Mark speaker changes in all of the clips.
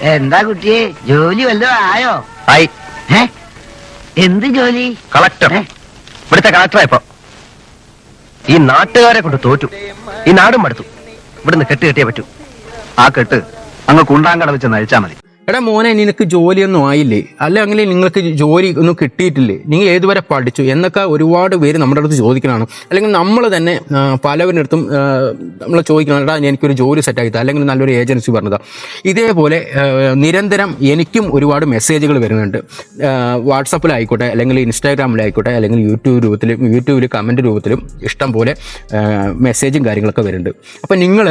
Speaker 1: എന്താ കുട്ടിയെ? ജോലി വല്ലതും ആയോ?
Speaker 2: ആയി.
Speaker 1: ഏ? എന്ത് ജോലി?
Speaker 2: കളക്ടർ.
Speaker 1: ഏ?
Speaker 2: ഇവിടുത്തെ കളക്ടറായപ്പോ ഈ നാട്ടുകാരെ കൊണ്ട് തോറ്റു. ഈ നാടും മടുത്തു. ഇവിടുന്ന് കെട്ട് കെട്ടിയേ പറ്റൂ.
Speaker 3: ആ കെട്ട് അങ്ങ് കുണ്ടാങ്കട വെച്ച് നഴിച്ചാ മതി.
Speaker 4: എടാ മോനെ നിനക്ക് ജോലിയൊന്നും ആയില്ലേ? അല്ല അങ്ങനെ നിങ്ങൾക്ക് ജോലി ഒന്നും കിട്ടിയിട്ടില്ലേ? നിങ്ങൾ ഏതുവരെ പഠിച്ചു? എന്നൊക്കെ ഒരുപാട് പേര് നമ്മുടെ അടുത്ത് ചോദിക്കണതാണ്. അല്ലെങ്കിൽ നമ്മൾ തന്നെ പലവരുടെ അടുത്തും നമ്മൾ ചോദിക്കണം എടാ എനിക്കൊരു ജോലി സെറ്റ് താ അല്ലെങ്കിൽ നല്ലൊരു ഏജൻസി പറഞ്ഞതാ. ഇതേപോലെ നിരന്തരം എനിക്കും ഒരുപാട് മെസ്സേജുകൾ വരുന്നുണ്ട്. വാട്സപ്പിലായിക്കോട്ടെ അല്ലെങ്കിൽ ഇൻസ്റ്റാഗ്രാമിലായിക്കോട്ടെ അല്ലെങ്കിൽ യൂട്യൂബ് രൂപത്തിലും യൂട്യൂബിൽ കമന്റ് രൂപത്തിലും ഇഷ്ടം പോലെ മെസ്സേജും കാര്യങ്ങളൊക്കെ വരുന്നുണ്ട്. അപ്പം നിങ്ങൾ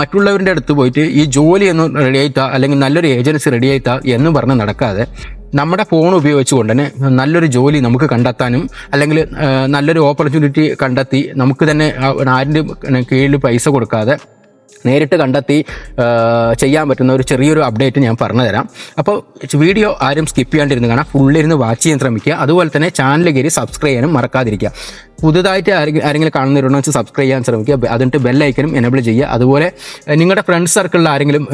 Speaker 4: മറ്റുള്ളവരുടെ അടുത്ത് പോയിട്ട് ഈ ജോലി റെഡി ആയിട്ടാ അല്ലെങ്കിൽ നല്ലൊരു ഏജൻസി റെഡി ആയിത്താ എന്ന് പറഞ്ഞ് നടക്കാതെ നമ്മുടെ ഫോൺ ഉപയോഗിച്ചുകൊണ്ട് തന്നെ നല്ലൊരു ജോലി നമുക്ക് കണ്ടെത്താനും അല്ലെങ്കിൽ നല്ലൊരു ഓപ്പർച്യൂണിറ്റി കണ്ടെത്തി നമുക്ക് തന്നെ ആരുടെ കീഴിൽ പൈസ കൊടുക്കാതെ നേരിട്ട് കണ്ടെത്തി ചെയ്യാൻ പറ്റുന്ന ഒരു ചെറിയൊരു അപ്ഡേറ്റ് ഞാൻ പറഞ്ഞു തരാം അപ്പോൾ വീഡിയോ ആരും സ്കിപ്പ് ചെയ്യാണ്ടിരുന്ന് കാണാം. ഫുള്ളിരുന്ന് വാച്ച് ചെയ്യാൻ ശ്രമിക്കുക. അതുപോലെ തന്നെ ചാനൽ കയറി സബ്സ്ക്രൈബ് ചെയ്യാനും മറക്കാതിരിക്കുക. പുതുതായിട്ട് ആരെങ്കിലും കാണുന്നവരുണ്ടെന്ന് വെച്ചാൽ സബ്സ്ക്രൈബ് ചെയ്യാൻ ശ്രമിക്കുക. അതിട്ട് ബെല്ലൈക്കനും എനേബിൾ ചെയ്യുക. അതുപോലെ നിങ്ങളുടെ ഫ്രണ്ട് സർക്കിളിൽ ആരെങ്കിലും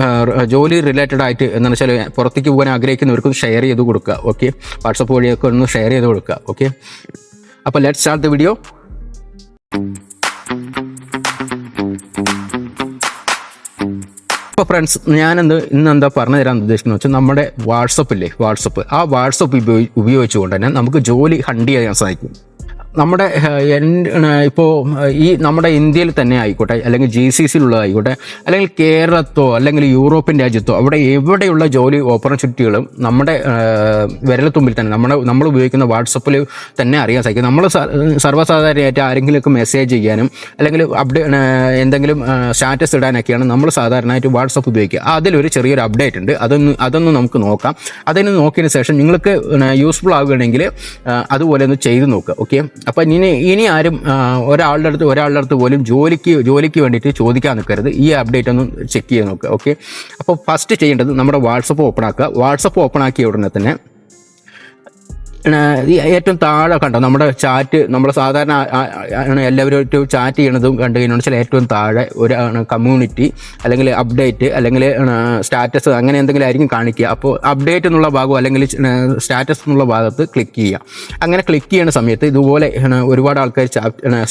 Speaker 4: ജോലി റിലേറ്റഡ് ആയിട്ട് എന്താണെന്ന് വെച്ചാൽ പുറത്തേക്ക് പോകാൻ ആഗ്രഹിക്കുന്നവർക്കും ഷെയർ ചെയ്ത് കൊടുക്കുക. ഓക്കെ വാട്സപ്പ് വഴിയൊക്കെ ഒന്ന് ഷെയർ ചെയ്ത് കൊടുക്കുക. ഓക്കെ അപ്പോൾ ലെറ്റ് സ്റ്റാർട്ട് ദ വീഡിയോ ഇപ്പോൾ ഫ്രണ്ട്സ് ഞാനെന്ത് ഇന്ന് എന്താ പറഞ്ഞു തരാൻ ഉദ്ദേശിക്കുന്നത് വെച്ചാൽ നമ്മുടെ വാട്സപ്പ് ഇല്ലേ വാട്സപ്പ്. ആ വാട്സപ്പ് ഉപയോഗി ഉപയോഗിച്ചുകൊണ്ട് തന്നെ നമുക്ക് ജോലി ഹണ്ട് ചെയ്യാൻ സാധിക്കും. നമ്മുടെ ഇപ്പോൾ ഈ നമ്മുടെ ഇന്ത്യയിൽ തന്നെ ആയിക്കോട്ടെ അല്ലെങ്കിൽ ജി സി സിയിലുള്ളതായിക്കോട്ടെ അല്ലെങ്കിൽ കേരളത്തോ അല്ലെങ്കിൽ യൂറോപ്യൻ രാജ്യത്തോ അവിടെ എവിടെയുള്ള ജോലി ഓപ്പർച്യൂണിറ്റികളും നമ്മുടെ വിരലത്തുമ്പിൽ തന്നെ നമ്മുടെ നമ്മൾ ഉപയോഗിക്കുന്ന വാട്സപ്പിൽ തന്നെ അറിയാൻ സാധിക്കും. നമ്മൾ സർവസാധാരണയായിട്ട് ആരെങ്കിലുമൊക്കെ മെസ്സേജ് ചെയ്യാനും അല്ലെങ്കിൽ അപ്ഡേ എന്തെങ്കിലും സ്റ്റാറ്റസ് ഇടാനൊക്കെയാണ് നമ്മൾ സാധാരണയായിട്ട് വാട്സപ്പ് ഉപയോഗിക്കുക. അതിലൊരു ചെറിയൊരു അപ്ഡേറ്റ് ഉണ്ട്. അതൊന്ന് അതൊന്ന് നമുക്ക് നോക്കാം. അതിന് നോക്കിയതിന് ശേഷം നിങ്ങൾക്ക് യൂസ്ഫുൾ ആവുകയാണെങ്കിൽ അതുപോലെ ഒന്ന് ചെയ്ത് നോക്കുക. ഓക്കെ? അപ്പം ഇനി ഇനി ആരും ഒരാളുടെ അടുത്ത് ഒരാളുടെ അടുത്ത് പോലും ജോലിക്ക് ജോലിക്ക് വേണ്ടിയിട്ട് ചോദിക്കാൻ നിൽക്കരുത്. ഈ അപ്ഡേറ്റ് ഒന്ന് ചെക്ക് ചെയ്ത് നോക്കുക ഓക്കെ അപ്പോൾ ഫസ്റ്റ് ചെയ്യേണ്ടത് നമ്മുടെ വാട്സപ്പ് ഓപ്പൺ ആക്കുക. വാട്സപ്പ് ഓപ്പൺ ആക്കിയ ഉടനെ തന്നെ ഏറ്റവും താഴെ കണ്ടോ നമ്മുടെ ചാറ്റ് നമ്മൾ സാധാരണ എല്ലാവരും ചാറ്റ് ചെയ്യണതും കണ്ടു കഴിഞ്ഞാൽ വെച്ചാൽ ഏറ്റവും താഴെ ഒരു കമ്മ്യൂണിറ്റി അല്ലെങ്കിൽ അപ്ഡേറ്റ് അല്ലെങ്കിൽ സ്റ്റാറ്റസ് അങ്ങനെ എന്തെങ്കിലും ആയിരിക്കും കാണിക്കുക. അപ്പോൾ അപ്ഡേറ്റ് എന്നുള്ള ഭാഗം അല്ലെങ്കിൽ സ്റ്റാറ്റസ് എന്നുള്ള ഭാഗത്ത് ക്ലിക്ക് ചെയ്യുക. അങ്ങനെ ക്ലിക്ക് ചെയ്യുന്ന സമയത്ത് ഇതുപോലെ ഒരുപാട് ആൾക്കാർ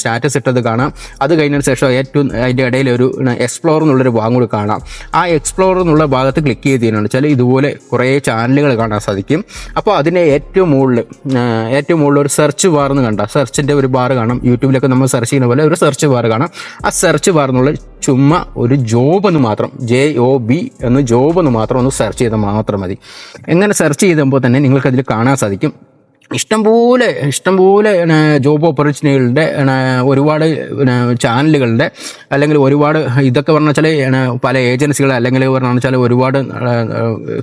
Speaker 4: സ്റ്റാറ്റസ് ഇട്ടത് കാണാം. അത് കഴിഞ്ഞതിന് ശേഷം ഏറ്റവും അതിന്റെ ഇടയിൽ ഒരു എക്സ്പ്ലോർ എന്നുള്ളൊരു ഭാഗം കൂടി കാണാം. ആ എക്സ്പ്ലോർ എന്നുള്ള ഭാഗത്ത് ക്ലിക്ക് ചെയ്ത് കഴിഞ്ഞാൽ വെച്ചാൽ ഇതുപോലെ കുറേ ചാനലുകൾ കാണാൻ സാധിക്കും. അപ്പോൾ അതിന്റെ ഏറ്റവും മുകളിൽ ഏറ്റവും മുകളിൽ ഒരു സെർച്ച് ബാർ എന്ന് കണ്ട. സെർച്ചിന്റെ ഒരു ബാർ കാണാം. യൂട്യൂബിലൊക്കെ നമ്മൾ സെർച്ച് ചെയ്യുന്ന പോലെ ഒരു സെർച്ച് ബാർ കാണാം. ആ സെർച്ച് ബാർ എന്നുള്ള ചുമ്മാ ഒരു ജോബ് എന്ന് മാത്രം ജെ ഒ ബി എന്ന് ജോബ് എന്ന് മാത്രം ഒന്ന് സെർച്ച് ചെയ്താൽ മാത്രം മതി. എങ്ങനെ സെർച്ച് ചെയ്തപ്പോൾ തന്നെ നിങ്ങൾക്കതിൽ കാണാൻ സാധിക്കും. ഇഷ്ടംപോലെ ഇഷ്ടംപോലെ ജോബ് ഓപ്പർച്യൂണിറ്റികളുടെ ഒരുപാട് ചാനലുകളുടെ അല്ലെങ്കിൽ ഒരുപാട് ഇതൊക്കെ പറഞ്ഞു വെച്ചാൽ പല ഏജൻസികൾ അല്ലെങ്കിൽ പറഞ്ഞു വെച്ചാൽ ഒരുപാട്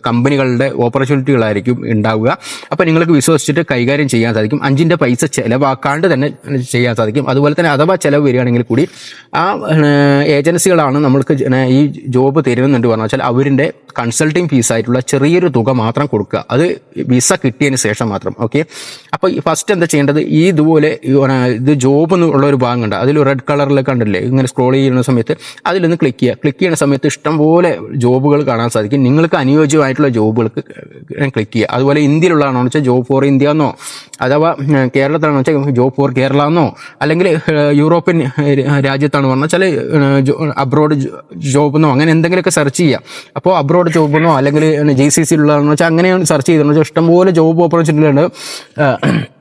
Speaker 4: കമ്പനികളുടെ ഓപ്പർച്യൂണിറ്റികളായിരിക്കും ഉണ്ടാവുക. അപ്പോൾ നിങ്ങൾക്ക് വിശ്വസിച്ചിട്ട് കൈകാര്യം ചെയ്യാൻ സാധിക്കും. അഞ്ചിന്റെ പൈസ ചിലവാക്കാണ്ട് തന്നെ ചെയ്യാൻ സാധിക്കും. അതുപോലെ തന്നെ അഥവാ ചിലവ് വരികയാണെങ്കിൽ കൂടി ആ ഏജൻസികളാണ് നമ്മൾക്ക് ഈ ജോബ് തരുന്നുണ്ട് പറഞ്ഞു വെച്ചാൽ അവരിന്റെ കൺസൾട്ടിങ് ഫീസായിട്ടുള്ള ചെറിയൊരു തുക മാത്രം കൊടുക്കുക. അത് വിസ കിട്ടിയതിന് ശേഷം മാത്രം. ഓക്കെ അപ്പോൾ ഫസ്റ്റ് എന്താ ചെയ്യേണ്ടത്? ഈ ഇതുപോലെ ഇത് ജോബ് എന്നുള്ള ഒരു ഭാഗമുണ്ട് അതിൽ റെഡ് കളറിൽ കണ്ടില്ലേ? ഇങ്ങനെ സ്ക്രോൾ ചെയ്യുന്ന സമയത്ത് അതിലൊന്ന് ക്ലിക്ക് ചെയ്യുക. ക്ലിക്ക് ചെയ്യുന്ന സമയത്ത് ഇഷ്ടംപോലെ ജോബുകൾ കാണാൻ സാധിക്കും. നിങ്ങൾക്ക് അനുയോജ്യമായിട്ടുള്ള ജോബുകൾക്ക് ക്ലിക്ക് ചെയ്യുക. അതുപോലെ ഇന്ത്യയിലുള്ളതാണോ വെച്ചാൽ ജോബ് ഫോർ ഇന്ത്യ എന്നോ അഥവാ കേരളത്തിലാണെന്ന് കേരളത്തിലാണോ വെച്ചാൽ ജോബ് ഫോർ കേരള എന്നോ അല്ലെങ്കിൽ യൂറോപ്യൻ രാജ്യത്താണ് പറഞ്ഞാൽ ചില അബ്രോഡ് ജോബ് എന്നോ അങ്ങനെ എന്തെങ്കിലുമൊക്കെ സെർച്ച് ചെയ്യുക. അപ്പോൾ അബ്രോഡ് ജോബ് എന്നോ അല്ലെങ്കിൽ ജി സി സിയിലുള്ളതാണെന്ന് വെച്ചാൽ അങ്ങനെയാണ് സെർച്ച് ചെയ്തതെന്ന് വെച്ചാൽ ഇഷ്ടംപോലെ ജോബ് ഓപ്പർച്യൂണിറ്റി ഉണ്ട് ഏഹ്,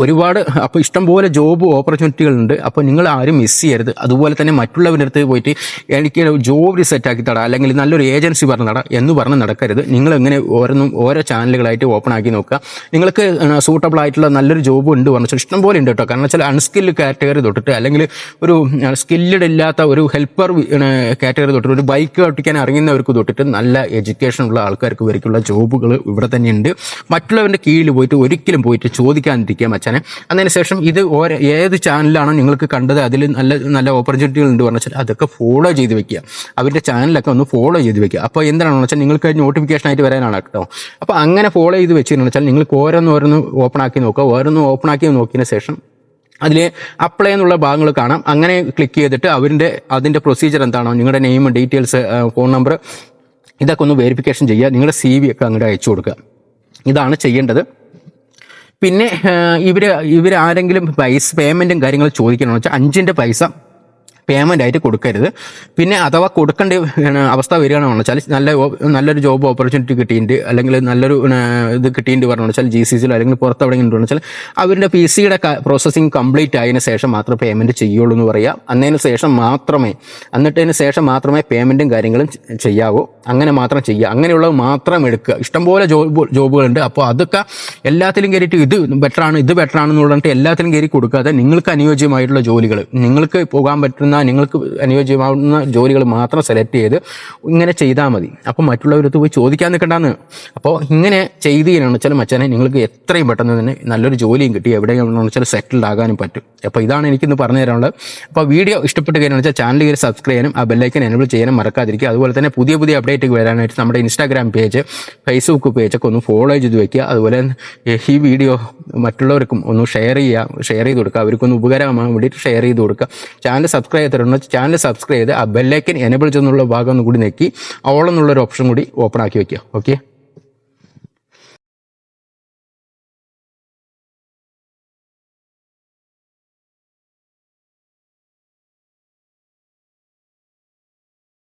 Speaker 4: ഒരുപാട് അപ്പോൾ ഇഷ്ടംപോലെ ജോബ് ഓപ്പർച്യൂണിറ്റികളുണ്ട് അപ്പോൾ നിങ്ങൾ ആരും മിസ് ചെയ്യരുത്. അതുപോലെ തന്നെ മറ്റുള്ളവരുടെ അടുത്ത് പോയിട്ട് എനിക്ക് ജോബ് സെറ്റ് ആക്കി തടാ അല്ലെങ്കിൽ നല്ലൊരു ഏജൻസി പറഞ്ഞ് തടാം എന്ന് പറഞ്ഞ് നടക്കരുത്. നിങ്ങൾ എങ്ങനെ ഓരോന്നും ഓരോ ചാനലുകളായിട്ട് ഓപ്പൺ ആക്കി നോക്കുക. നിങ്ങൾക്ക് സൂട്ടബിൾ ആയിട്ടുള്ള നല്ലൊരു ജോബ് ഉണ്ട് പറഞ്ഞാൽ ഇഷ്ടംപോലെ ഉണ്ട് കേട്ടോ. കാരണം വെച്ചാൽ അൺസ്കിൽഡ് കാറ്റഗറി തൊട്ടിട്ട് അല്ലെങ്കിൽ ഒരു സ്കില്ലഡ് ഇല്ലാത്ത ഒരു ഹെൽപ്പർ കാറ്റഗറി തൊട്ടിട്ട് ഒരു ബൈക്ക് ഓട്ടിക്കാൻ അറിയുന്നവർക്ക് തൊട്ടിട്ട് നല്ല എഡ്യൂക്കേഷൻ ഉള്ള ആൾക്കാർക്ക് വരയ്ക്കുള്ള ജോബുകൾ ഇവിടെ തന്നെയുണ്ട് മറ്റുള്ളവരുടെ കീഴിൽ പോയിട്ട് ഒരിക്കലും പോയിട്ട് ചോദിക്കാതിരിക്കുക മച്ചാനെ അതിനുശേഷം ഇത് ഓരോ ഏത് ചാനലാണോ നിങ്ങൾക്ക് കണ്ടത് അതിൽ നല്ല നല്ല ഓപ്പർച്യൂണിറ്റികൾ ഉണ്ട് വെച്ചാൽ അതൊക്കെ ഫോളോ ചെയ്ത് വെക്കുക. അവരുടെ ചാനലൊക്കെ ഒന്ന് ഫോളോ ചെയ്ത് വെക്കുക. അപ്പോൾ എന്താണെന്ന് വെച്ചാൽ നിങ്ങൾക്ക് നോട്ടിഫിക്കേഷൻ ആയിട്ട് വരാനാണ് കേട്ടോ. അപ്പോൾ അങ്ങനെ ഫോളോ ചെയ്ത് വെച്ചിരുന്നു വെച്ചാൽ നിങ്ങൾക്ക് ഓരോന്ന് ഓരോന്ന് ഓപ്പൺ ആക്കി നോക്കുക. ഓരോന്ന് ഓപ്പൺ ആക്കി നോക്കിയതിന് ശേഷം അതിൽ അപ്ലൈ എന്നുള്ള ഭാഗങ്ങൾ കാണാം. അങ്ങനെ ക്ലിക്ക് ചെയ്തിട്ട് അവരുടെ അതിന്റെ പ്രൊസീജിയർ എന്താണോ നിങ്ങളുടെ നെയിം ഡീറ്റെയിൽസ് ഫോൺ നമ്പർ ഇതൊക്കെ ഒന്ന് വെരിഫിക്കേഷൻ ചെയ്യുക. നിങ്ങളുടെ സി വി ഒക്കെ അങ്ങോട്ട് അയച്ചു കൊടുക്കുക. ഇതാണ് ചെയ്യേണ്ടത്. പിന്നെ ഇവർ ആരെങ്കിലും പൈസ പേയ്മെന്റും കാര്യങ്ങളും ചോദിക്കണമെന്ന് വെച്ചാൽ അഞ്ചിന്റെ പൈസ പേയ്മെന്റ് ആയിട്ട് കൊടുക്കരുത്. പിന്നെ അഥവാ കൊടുക്കേണ്ട അവസ്ഥ വരികയാണെന്ന് വെച്ചാൽ നല്ല നല്ലൊരു ജോബ് ഓപ്പർച്യൂണിറ്റി കിട്ടിയിട്ടുണ്ട്. അല്ലെങ്കിൽ നല്ലൊരു ഇത് കിട്ടിയിട്ടുണ്ട് പറഞ്ഞു വെച്ചാൽ ജി സി സിയിലോ അല്ലെങ്കിൽ പുറത്ത് എവിടെ ഉണ്ടെന്ന് വെച്ചാൽ അവരുടെ പി സിയുടെ പ്രോസസ്സിങ് കംപ്ലീറ്റ് ആയതിനു ശേഷം മാത്രമേ പേയ്മെന്റ് ചെയ്യുള്ളൂ എന്ന് പറയുക അന്നതിന് ശേഷം മാത്രമേ എന്നിട്ടതിന് ശേഷം മാത്രമേ പേയ്മെന്റും കാര്യങ്ങളും ചെയ്യാവൂ. അങ്ങനെ മാത്രം ചെയ്യുക. അങ്ങനെയുള്ളത് മാത്രം എടുക്കുക. ഇഷ്ടംപോലെ ജോബ് ജോബുകളുണ്ട്. അപ്പോൾ അതൊക്കെ എല്ലാത്തിലും കയറിയിട്ട് ഇത് ബെറ്ററാണ് ഇത് ബെറ്ററാണെന്ന് പറഞ്ഞിട്ട് എല്ലാത്തിലും കയറി കൊടുക്കാതെ നിങ്ങൾക്ക് അനുയോജ്യമായിട്ടുള്ള ജോലികൾ നിങ്ങൾക്ക് പോകാൻ പറ്റുന്ന നിങ്ങൾക്ക് അനുയോജ്യമാവുന്ന ജോലികൾ മാത്രം സെലക്ട് ചെയ്ത് ഇങ്ങനെ ചെയ്താൽ മതി. അപ്പോൾ മറ്റുള്ളവരടുത്ത് പോയി ചോദിക്കാൻ നിൽക്കണ്ടെന്ന്. അപ്പോൾ ഇങ്ങനെ ചെയ്ത് കഴിഞ്ഞാൽ വെച്ചാൽ മച്ചാനെ നിങ്ങൾക്ക് എത്രയും പെട്ടെന്ന് തന്നെ നല്ലൊരു ജോലിയും കിട്ടി. എവിടെയാണെന്ന് വെച്ചാൽ സെറ്റിൽഡ് ആകാനും പറ്റും. അപ്പോൾ ഇതാണ് എനിക്കിന്ന് പറഞ്ഞു തരാനുള്ളത്. അപ്പോൾ വീഡിയോ ഇഷ്ടപ്പെട്ട് കഴിഞ്ഞാൽ വെച്ചാൽ ചാനൽ കയറി സബ്സ്ക്രൈബ് ചെയ്യാനും ആ ബെല്ലൈക്കൻ എനേബിൾ ചെയ്യാനും മറക്കാതിരിക്കുക. അതുപോലെ തന്നെ പുതിയ പുതിയ അപ്ഡേറ്റ് വരാനായിട്ട് നമ്മുടെ ഇൻസ്റ്റാഗ്രാം പേജ് ഫേസ്ബുക്ക് പേജൊക്കെ ഒന്ന് ഫോളോ ചെയ്ത് വയ്ക്കുക അതുപോലെ ഈ വീഡിയോ മറ്റുള്ളവർക്കും ഒന്ന് ഷെയർ ചെയ്യുക. ഷെയർ ചെയ്ത് കൊടുക്കുക. അവർക്കൊന്ന് ഉപകാരമാകാൻ വേണ്ടിയിട്ട് ഷെയർ ചെയ്ത് കൊടുക്കുക. ചാനൽ സബ്സ്ക്രൈബ് ചെയ്തിട്ടുണ്ട് ചാനൽ സബ്സ്ക്രൈബ് ചെയ്ത് ആ ബെല്ലൈക്കൻ എനബിൾ ചെയ്യുന്നുള്ള ഭാഗം ഒന്ന് കൂടി നെക്കി ഓൾ എന്നുള്ളൊരു ഓപ്ഷൻ കൂടി ഓപ്പൺ ആക്കി വെക്കുക. ഓക്കെ